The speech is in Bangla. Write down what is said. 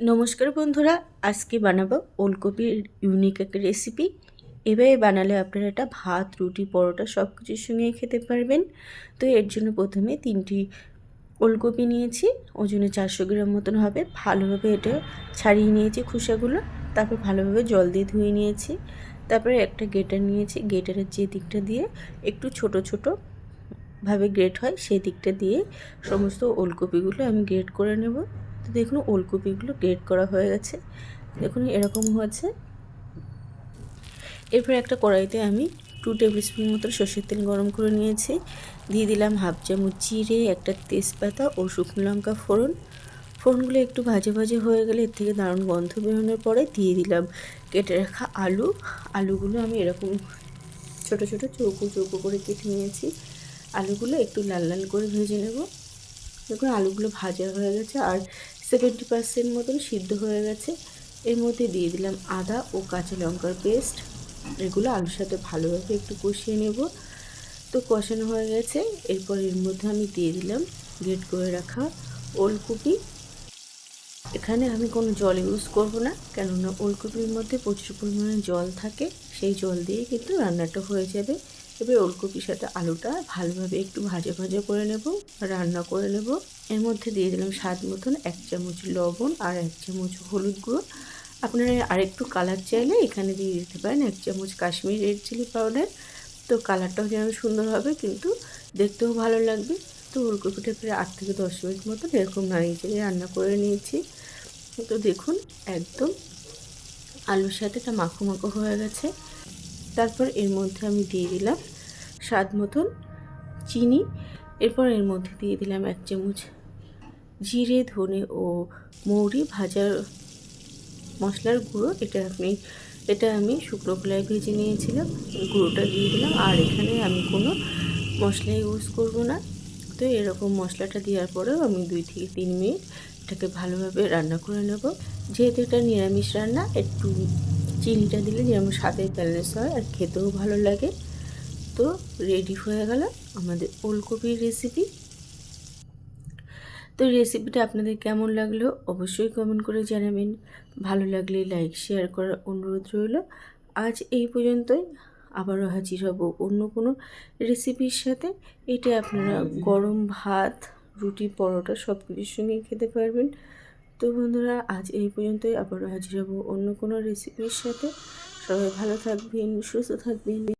নমস্কার বন্ধুরা, আজকে বানাবো ওলকপির ইউনিক একটা রেসিপি এভাবে বানালে আপনারা এটা ভাত, রুটি, পরোটা সব কিছুর সঙ্গেই খেতে পারবেন। তো এর জন্য প্রথমে তিনটি ওলকপি নিয়েছি, ওজনে চারশো গ্রাম মতন হবে। ভালোভাবে এটা ছাড়িয়ে নিয়েছি খোসাগুলো, তারপর ভালোভাবে জল দিয়ে ধুয়ে নিয়েছি। তারপরে একটা গেটার নিয়েছি গেটারের যে দিকটা দিয়ে একটু ছোট ছোট ভাবে গ্রেট হয়, সেই দিকটা দিয়ে সমস্ত ওলকপিগুলো আমি গ্রেট করে নেব। তো দেখুন ওলকপিগুলো গ্রেট করা হয়ে গেছে। দেখুন এরকম হয়েছে। এরপর একটা কড়াইতে আমি টু টেবিল স্পুন মতো সর্ষের তেল গরম করে নিয়েছি। দিয়ে দিলাম হাফ চামচ জিরে, একটা তেজপাতা ও শুকনো লঙ্কা ফোড়ন। ফোড়নগুলো একটু ভাজে ভাজে হয়ে গেলে এর থেকে দারুণ গন্ধ বেরোনোর পরে দিয়ে দিলাম কেটে রাখা আলু। আলুগুলো আমি এরকম ছোট ছোট চৌকো চৌকো করে কেটে নিয়েছি। আলুগুলো একটু লাল লাল করে ভেজে নেব। দেখুন আলুগুলো ভাজা হয়ে গেছে আর সেভেন্টি পার্সেন্ট মতন সিদ্ধ হয়ে গেছে। এর মধ্যে দিয়ে দিলাম আদা ও কাঁচা লঙ্কার পেস্ট এগুলো আলুর সাথে ভালোভাবে একটু কষিয়ে নেব। তো কষানো হয়ে গেছে। এরপর এর মধ্যে আমি দিয়ে দিলাম গ্রেট করে রাখা ওলকপি। এখানে আমি কোনো জল ইউজ করব না, কেননা ওলকপির মধ্যে প্রচুর পরিমাণে জল থাকে। সেই জল দিয়ে কিন্তু রান্নাটা হয়ে যাবে। এবার ওলকপির সাথে আলুটা ভালোভাবে একটু ভাজা ভাজা করে নেব, রান্না করে নেব। এর মধ্যে দিয়ে দিলাম স্বাদ মতন এক চামচ লবণ আর এক চামচ হলুদ গুঁড়ো। আপনারা আরেকটু কালার চাইলে এখানে দিয়ে দিতে পারেন এক চামচ কাশ্মীর রেড চিলি পাউডার। তো কালারটাও যেন সুন্দর হবে, কিন্তু দেখতেও ভালো লাগবে। তো ওলকপিটা প্রায় আট থেকে দশ মিনিট মতন এরকম নাড়িয়ে চেড়ে রান্না করে নিয়েছি। তো দেখুন, একদম আলুর সাথে এটা মাখো মাখো হয়ে গেছে। তারপর এর মধ্যে আমি দিয়ে দিলাম স্বাদ মতন চিনি। এরপর এর মধ্যে দিয়ে দিলাম এক চামচ জিরে, ধনে ও মৌরি ভাজার মশলার গুঁড়ো। এটা আপনি এটা আমি শুকনো খোলায় ভেজে নিয়েছিলাম। গুঁড়োটা দিয়ে দিলাম। আর এখানে আমি কোনো মশলা ইউজ করব না। তো এরকম মশলাটা দেওয়ার পরেও আমি দুই থেকে তিন মিনিট এটাকে ভালোভাবে রান্না করে নেব। যেহেতু এটা নিরামিষ রান্না, একটু চিনিটা দিলে যেমন স্বাদের ব্যালেন্স হয় আর খেতেও ভালো লাগে। তো রেডি হয়ে গেল আমাদের ওলকপির রেসিপি তো রেসিপিটা আপনাদের কেমন লাগল অবশ্যই কমেন্ট করে জানাবেন। ভালো লাগলে লাইক শেয়ার করার অনুরোধ রইল। আজ এই পর্যন্তই। আবারও হাজির হব অন্য কোনো রেসিপির সাথে। এটা আপনারা গরম ভাত রুটি পরোটা সব কিছুর সঙ্গেই খেতে পারবেন। তো বন্ধুরা, আজ এই পর্যন্তই। আবারও হাজির হব অন্য কোনো রেসিপির সাথে। সবাই ভালো থাকবেন, সুস্থ থাকবেন।